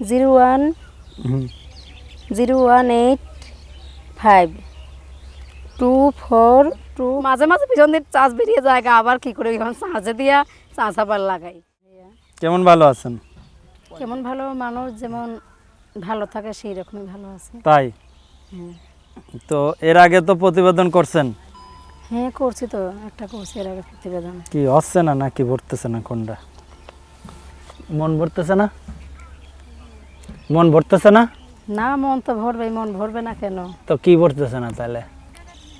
Zero one zero one eight five. Two four. Two মাঝে মাঝে পিছন দিয়ে চার্জ বেরিয়ে যায় আবার কি করে এখন চার্জে দিয়া চার্জ আবার লাগাই। কেমন ভালো আছেন? কেমন ভালো মানুষ যেমন ভালো থাকে সেই রকমই ভালো আছে। তাই? তো এর আগে তো প্রতিবেদন করছেন? হ্যাঁ করছি তো একটা করছি এর আগে প্রতিবেদন। কি হচ্ছে না নাকি ভরতেছে না কোনটা? মন ভরতেছে না? মন ভরতেছে না? না মন তো ভরবে মন ভরবে না কেন? তো কি ভরতেছে না তাহলে?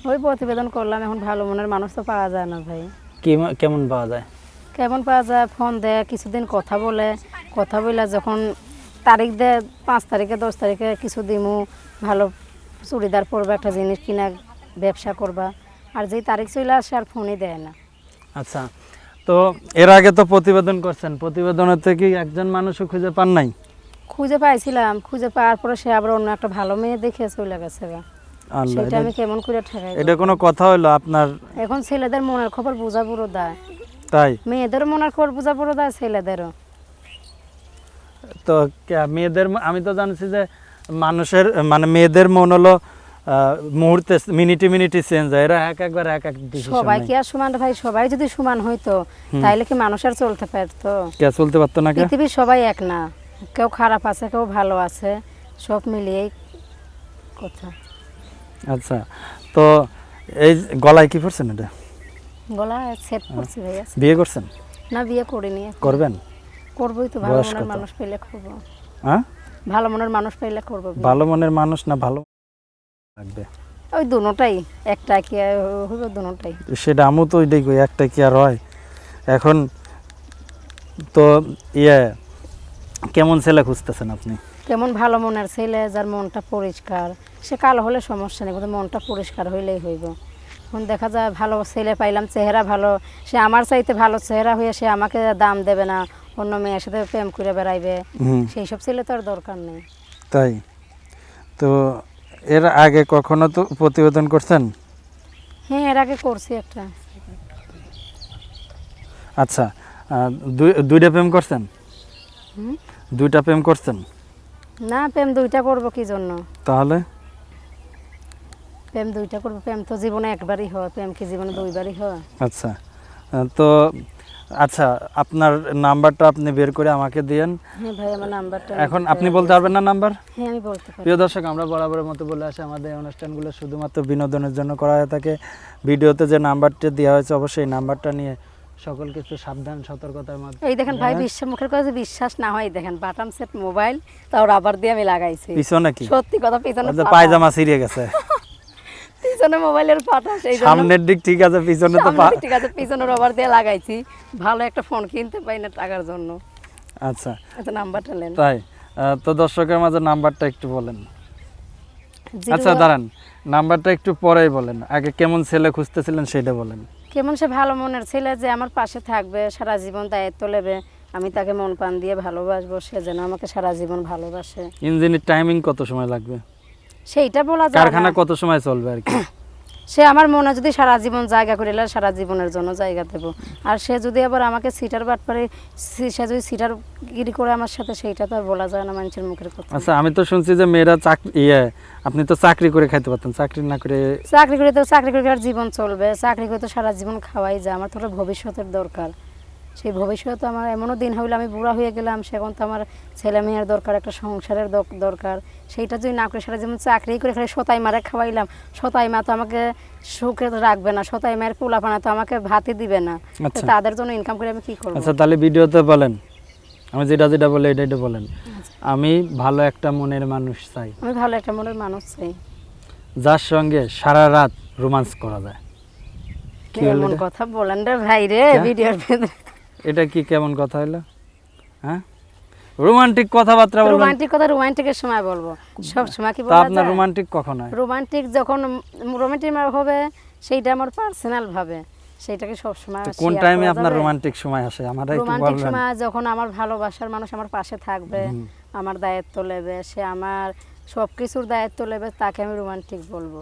ওই প্রতিবেদন করলাম এখন ভালো মনের মানুষ তো পাওয়া যায় না ভাই। কি কেমন পাওয়া যায়? কেমন পাওয়া যায়? ফোন দেয় কিছুদিন কথা বলে কথা বলে যখন তারিখ দেয় পাঁচ তারিখে দশ তারিখে কিছু দিমু ভালো চুড়িদার পরবা একটা জিনিস কিনা ব্যবসা করবা আর যেই তারিখ চলে আসে আর ফোনই দেয় না। আচ্ছা তো এর আগে তো প্রতিবেদন করছেন প্রতিবেদনেতে কি একজন মানুষও খুঁজে পান নাই? খুঁজে পাইছিলাম খুঁজে পাওয়ার পরে সে আবার অন্য একটা ভালো মেয়ে দেখে চলে গেছে সেটা আমি কেমন করে ঠেকাই এটা কোনো কথা হলো আপনার? এখন ছেলেদের মনের খবর বোঝা পুরো দেয় তাই? মেয়েদেরও মনের খবর বোঝা পুরো দেয় ছেলেদেরও। তো মেয়েদের আমি তো জানছি যে মানুষের মানে মেয়েদের মন হলো মুহূর্তে মিনিটে মিনিটে চেঞ্জ হয়। এরা এক একবার এক এক সবাই কি আর সমান? ভাই সবাই যদি সমান হইতো তাইলে কি মানুষ আর চলতে পারতো? কে চলতে পারতো না পৃথিবীর সবাই এক না। কেউ খারাপ আছে কেউ ভালো আছে সব মিলিয়েই কথা। আচ্ছা তো এই গলায় কি পড়ছেন এটা? গলা সেট করছি ভাইয়া বিয়ে করছেন? না বিয়ে করিনি করবেন? করবোই তো ভালো মনের মানুষ পেলে করব। হ্যাঁ? ভালো মনের মানুষ পেলে করব। ভালো মনের মানুষ না ভালো লাগবে? ওই দুটাই একটা কি আর হইব দুটাই সেটা আমু তো ওইটাই কই একটা কি আর হয়? এখন তো ইয়ে কেমন ছেলে খুঁজতেছেন আপনি? কেমন ভালো মনের ছেলে যার মনটা পরিষ্কার। সে কালো হলে সমস্যা নেই কিন্তু মনটা পরিষ্কার হইলেই হইব। এখন দেখা যায় ভালো ছেলে পাইলাম চেহারা ভালো। সে আমার চাইতে ভালো চেহারা হয়ে সে আমাকে দাম দেবে না অন্য মেয়ের সাথে প্রেম করে বেড়াইবে। সেই সব ছেলে তো আর দরকার নেই। তাই? তো এর আগে কখনো তো প্রতিবেদন করছেন? হ্যাঁ এর আগে করছি একটা। আচ্ছা দুইটা প্রেম করছেন? দুইটা প্রেম করছেন? না প্রেম দুইটা করব কি জন্য? তাহলে? প্রেম দুইটা করব প্রেম তো জীবনে একবারই হয় প্রেম কি জীবনে দুইবারই হয়? আচ্ছা তো আচ্ছা আপনার নাম্বারটা আপনি বের করে আমাকে দিয়েন। হ্যাঁ ভাই আমার নাম্বারটা এখন আপনি বলতে পারবেন না নাম্বার? হ্যাঁ আমি বলতে পারি। প্রিয় দর্শক আমরা বরাবরের মতো বলে আসি আমাদের অনুষ্ঠানগুলো শুধুমাত্র বিনোদনের জন্য করা হয়ে থাকে। ভিডিওতে যে নাম্বারটি দেওয়া হয়েছে অবশ্যই নাম্বারটা নিয়ে সকল কিছু সাবধান সতর্কতার মাধ্যমে। এই দেখেন ভাই বিশ্বাস মুখের কাছে বিশ্বাস না হয় দেখেন বাটাম সেট মোবাইল তাও রাবার দিয়ে আমি লাগাইছি। পিছনে কি সত্যি কথা পিছনে ওদের পায়জামা ছিঁড়ে গেছে। পিছনে মোবাইলের ফাটা সেই সামনের দিক ঠিক আছে পিছনে তো পা- ঠিক আছে পিছনে রবার দিয়ে লাগাইছি। ভালো একটা ফোন কিনতে পাই না টাকার জন্য। আচ্ছা। আচ্ছা নাম্বারটা নেন। তাই তো দর্শকের মাঝে নাম্বারটা একটু বলেন। আচ্ছা দাঁড়ান নাম্বারটা একটু পরেই বলেন। আগে কেমন ছেলে খুঁজতেছিলেন সেটা বলেন। কেমন সে ভালো মনের ছেলে যে আমার পাশে থাকবে সারা জীবন দায়িত্ব নেবে। আমি তাকে মন প্রাণ দিয়ে ভালোবাসবো সে যেন আমাকে সারা জীবন ভালোবাসে। ইঞ্জিনের টাইমিং কত সময় লাগবে? সেইটা বলা যায় কারখানা। কত সময় চলবে আর কি? সে আমার মনে যদি সারা জীবন জায়গা করে এলে সারা জীবনের জন্য জায়গা দেবো। আর সে যদি আবার আমাকে সিটার বাট পারে সে যদি সিটার গিরি করে আমার সাথে সেইটা তো আর বলা যায় না মানুষের মুখের কথা। আচ্ছা আমি তো শুনছি যে মেয়েরা চাকরি ইয়ে আপনি তো চাকরি করে খাইতে পারতেন চাকরি না করে চাকরি করে তো চাকরি করে আর জীবন চলবে চাকরি করে তো সারা জীবন খাওয়াই যায় আমার তো ভবিষ্যতের দরকার। সেই ভবিষ্যতে আমার এমনও দিন হইলে আমি বুড়া হয়ে গেলাম সেখন তো আমার ছেলে মেয়ের দরকার একটা সংসারের দরকার। সেইটা যদি না করে সারা যেমন চাকরি করে খালি সতাই মারে খাওয়াইলাম সতাই মা তো আমাকে সুখে তো রাখবে না সতাই মায়ের পোলাপানা তো আমাকে ভাতই দিবে না। আচ্ছা। তাদের জন্য ইনকাম করে আমি কি করব? আচ্ছা তাহলে ভিডিওতে বলেন। আমি যেটা যেটা বলে এটা এটা বলেন। আমি ভালো একটা মনের মানুষ চাই। আমি ভালো একটা মনের মানুষ চাই। যার সঙ্গে সারা রাত রোমান্স করা যায়। কি কথা বলেন রে ভাই রে? ভিডিওর ভেতরে। এটা কি কেমন কথা হলো? হ্যাঁ? রোমান্টিক কথাবার্তা বলবেন রোমান্টিক কথা রোমান্টিকের সময় বলব। সব সময় কি তা আপনার রোমান্টিক কখন হয়? রোমান্টিক যখন রোমান্টিক হবে সেইটা আমার পার্সোনাল ভাবে। সেইটাকে সব সময় কোন টাইমে আপনার রোমান্টিক সময় আসে? আমার একটু বলবেন। রোমান্টিক সময় যখন আমার ভালোবাসার মানুষ আমার পাশে থাকবে আমার দায়িত্ব নেবে সে আমার সব কিছুর দায়িত্ব নেবে তাকে আমি রোমান্টিক বলব।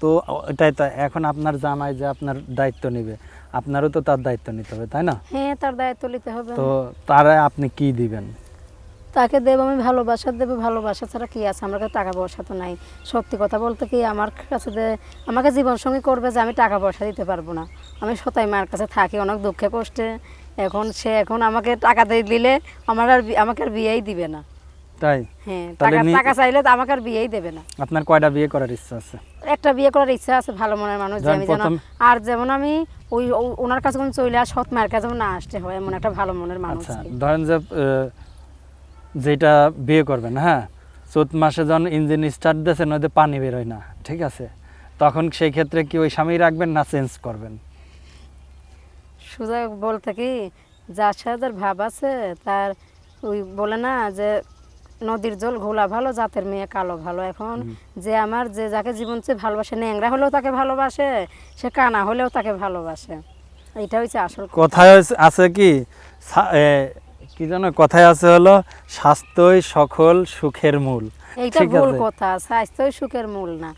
তো এটাই তো এখন আপনার জামাই যে আপনার দায়িত্ব নেবে। আপনারও তো তার দায়িত্ব নিতে হবে তাই না? হ্যাঁ তার দায়িত্ব নিতে হবে। তো তারা আপনি কি দিবেন? তাকে দেবো আমি ভালোবাসা দেবো ভালোবাসা ছাড়া কি আছে? আমার কাছে টাকা পয়সা তো নাই। সত্যি কথা বলতে কি আমার কাছে আমাকে জীবন সঙ্গী করবে যে আমি টাকা পয়সা দিতে পারব না। আমি সতাই মার কাছে থাকি অনেক দুঃখে কষ্টে। এখন সে এখন আমাকে টাকা দিয়ে দিলে আমার আর আমাকে আর বিয়েই দিবে না। তাই? হ্যাঁ টাকা টাকা চাইলে তো আমাকে আর বিয়েই দেবে না। আপনার কয়টা বিয়ে করার ইচ্ছা আছে? একটা বিয়ে করার ইচ্ছা আছে ভালো মনের মানুষ যে আমি যেন আর যেমন আমি ওই ওনার কাছে কোনো চলে আর সৎ মায়ের কাছে না আসতে হয় এমন একটা ভালো মনের মানুষ আচ্ছা ধরেন যে যেটা বিয়ে করবেন হ্যাঁ? চৈত মাসে যখন ইঞ্জিন স্টার্ট দিয়েছে নদীতে পানি বেরোয় না ঠিক আছে? তখন সেই ক্ষেত্রে কি ওই স্বামী রাখবেন না চেঞ্জ করবেন? সুযোগ বলতে কি যার সাথে ভাব আছে তার ওই বলে না যে নদীর জল ঘোলা ভালো জাতের মেয়ে কালো ভালো। এখন যে আমার যে যাকে জীবন চেয়ে ভালোবাসে ন্যাংরা হলেও তাকে ভালোবাসে সে কানা হলেও তাকে ভালোবাসে। এটা হচ্ছে আসল কথা। কথায় আছে কি? কি যেন কথায় আছে হলো স্বাস্থ্যই সকল সুখের মূল। এইটা ভুল কথা স্বাস্থ্যই সুখের মূল না।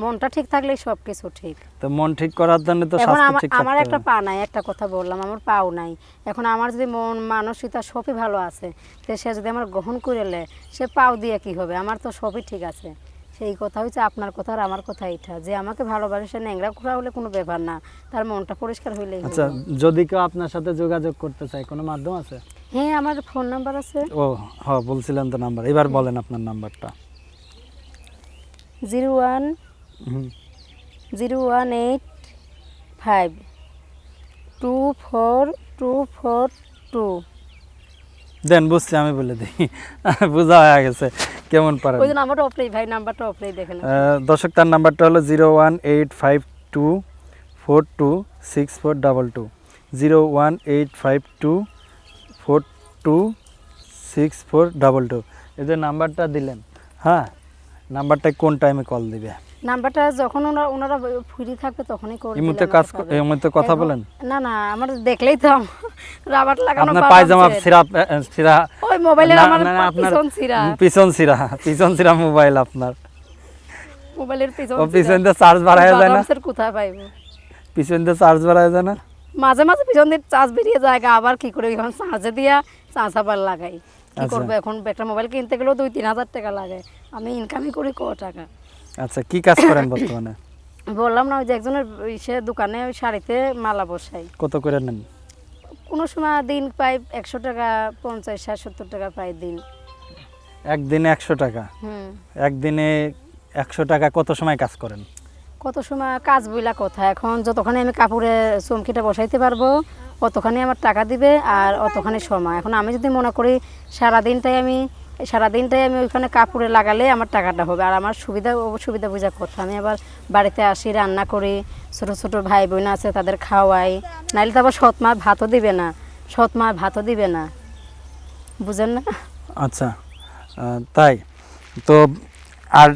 মনটা ঠিক থাকলেই সব কিছু ঠিক। তো মন ঠিক করার জন্য তো এখন আমার একটা পা নাই একটা কথা বললাম আমার পাও নাই। এখন আমার যদি মন মানসিকতা সবই ভালো আছে তো সে যদি আমার গ্রহণ করে লে সে পাও দিয়ে কি হবে? আমার তো সবই ঠিক আছে। সেই কথা হচ্ছে আপনার কথা আর আমার কথা এটা যে আমাকে ভালোবাসে সে ন্যাংরা করা হলে কোনো ব্যাপার না। তার মনটা পরিষ্কার হইলেই হলো। আচ্ছা যদি কেউ আপনার সাথে যোগাযোগ করতে চায় কোনো মাধ্যম আছে? হ্যাঁ আমার ফোন নাম্বার আছে। ও হ বলছিলেন তো নাম্বার। এবার বলেন আপনার নাম্বারটা। Zero one. Zero one eight five two four two four two. Then বুঝছি আমি বলে দিই। বোঝা হয়ে গেছে কেমন পারেন? ওই নাম্বারটা অপরেই ভাই নাম্বারটা অপরেই দেখেন দর্শক তার নাম্বারটা হলো zero one eight five two four two six four double two. Zero one eight five two four two six four double two. এই যে নাম্বারটা দিলেন হ্যাঁ? নাম্বারটায় কোন টাইমে কল দিবে? নাম্বারটা যখন ওনারা ওনারা ফ্রি থাকবে তখনই করে কাজ। কথা বলেন? না না আমার দেখলেই তো রাবার লাগানো আপনার পায়জামা ভাঙছে। সিরা সিরা। ওই মোবাইলের আমার পিছন পিছন সিরা পিছন সিরা মোবাইল আপনার। মোবাইলের পিছন পিছন দিয়ে চার্জ বাড়ায় যায় না? বাদামসের কোথায় পাইবো? পিছন দিয়ে চার্জ বাড়ায় যায় না? মাঝে মাঝে পিছন দিয়ে চার্জ বেরিয়ে যায় আবার কি করে এখন চার্জে দিয়া চার্জ আবার লাগাই। কি আচ্ছা। করব এখন? একটা মোবাইল কিনতে গেলেও দুই তিন হাজার টাকা লাগে। আমি ইনকামই করি ক টাকা? আচ্ছা কি কাজ করেন বর্তমানে? বললাম না ওই যে একজনের সে দোকানে ওই শাড়িতে মালা বসাই। কত করে নেন? কোনো সময় দিন পাই একশো টাকা পঞ্চাশ ষাট সত্তর টাকা পাই দিন। একদিনে একশো টাকা? হুম। একদিনে একশো টাকা কত সময় কাজ করেন? কত সময় কাজ বইলা কথা। এখন যতখানি আমি কাপড়ে চমকিটা বসাইতে পারব অতখানি আমার টাকা দিবে আর অতখানি সময়। এখন আমি যদি মনে করি সারাদিনটাই আমি সারাদিনটাই আমি ওইখানে কাপড়ে লাগালে আমার টাকাটা হবে। আর আমার সুবিধা সুবিধা বোঝা কথা। আমি আবার বাড়িতে আসি রান্না করি ছোট ছোট ভাই বোন আছে তাদের খাওয়াই। নাইলে তো আবার সৎ মা ভাতও দিবে না। সৎ মা ভাতও দিবে না। বুঝেন না? আচ্ছা তাই। তো আর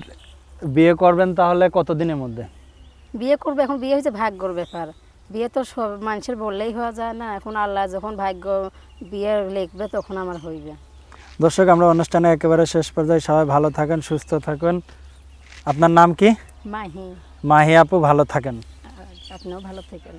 বিয়ে করবেন তাহলে কতদিনের মধ্যে? বিয়ে করবে এখন বিয়ে হয়েছে ভাগ্যর ব্যাপার। বিয়ে তো সব মানুষের বললেই হওয়া যায় না। এখন আল্লাহ যখন ভাগ্য বিয়ে লিখবে তখন আমার হইবে। দর্শক আমরা অনুষ্ঠানে একেবারে শেষ পর্যায়ে সবাই ভালো থাকেন সুস্থ থাকেন। আপনার নাম কি? মাহি। মাহি আপু ভালো থাকেন। আপনিও ভালো থেকেন।